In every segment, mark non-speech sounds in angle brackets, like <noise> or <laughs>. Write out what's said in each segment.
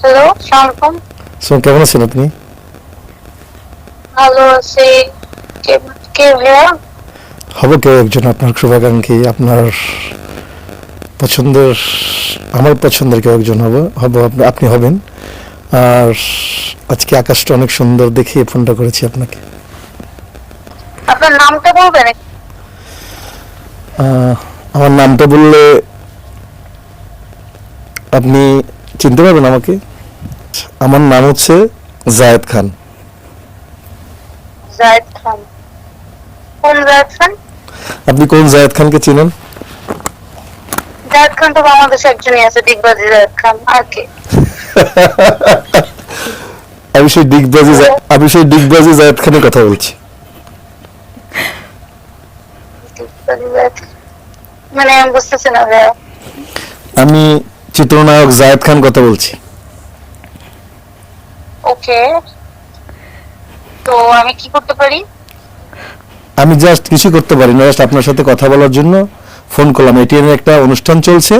Hello সালামালাইকুম so কেমন আছেন আপনি? ভালো আছি। কে ভাইয়া? হব কেউ একজন আপনার শুভাকাঙ্ক্ষী আপনার পছন্দের আমার পছন্দের কেউ একজন হব হব আপনি- হবেন। আর আজকে আকাশটা অনেক সুন্দর দেখে ফোনটা করেছি আপনাকে। আপনার নামটা বলবেন আমার নামটা বললে আপনি চিনতে পারবেন আমাকে? আমার নাম হচ্ছে জায়েদ খান। জায়েদ খান। কোন জায়েদ খান? আপনি কোন জায়েদ খানকে চিনেন? জায়েদ খান তো বাংলাদেশে একজনই আছে ডিগবাজি জায়েদ খান। আর কে? আমি সেই ডিগবাজি আমি সেই ডিগবাজি জায়েদ খানের কথা বলছি। মানে আমি বুঝতেছি না আমি চিত্রনায়ক জায়েদ খান কথা বলছি। ওকে তো আমি কি করতে পারি? আমি জাস্ট কিছু করতে পারি না জাস্ট আপনার সাথে কথা বলার জন্য ফোন করলাম। এটিএম একটা অনুষ্ঠান চলছে।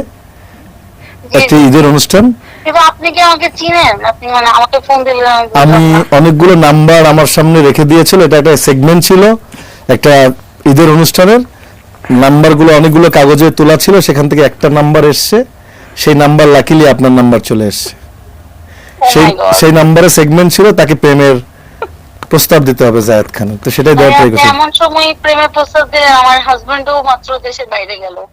একটা ঈদের অনুষ্ঠান। আপনি কি আমাকে চিনেন? আপনি মানে আমাকে ফোন দিলেন আমি। অনেকগুলো নাম্বার আমার সামনে রেখে দিয়েছিল। এটা একটা সেগমেন্ট ছিল একটা ঈদের অনুষ্ঠানের। নাম্বারগুলো অনেকগুলো কাগজে তোলা ছিল সেখান থেকে একটা নাম্বার এসছে। সেই নাম্বার লাকিলি আপনার নাম্বার চলে এসছে। সেই my সেই নাম্বারে সেগমেন্ট ছিল তাকে প্রেমের প্রস্তাব দিতে হবে জায়েদ খান তো সেটাই দেওয়ার ভাইয়া, ট্রাই করছি। এমন সময় প্রেমের প্রস্তাব দিয়ে আমার হাজবেন্ডও মাত্র দেশের বাইরে গেল। <laughs>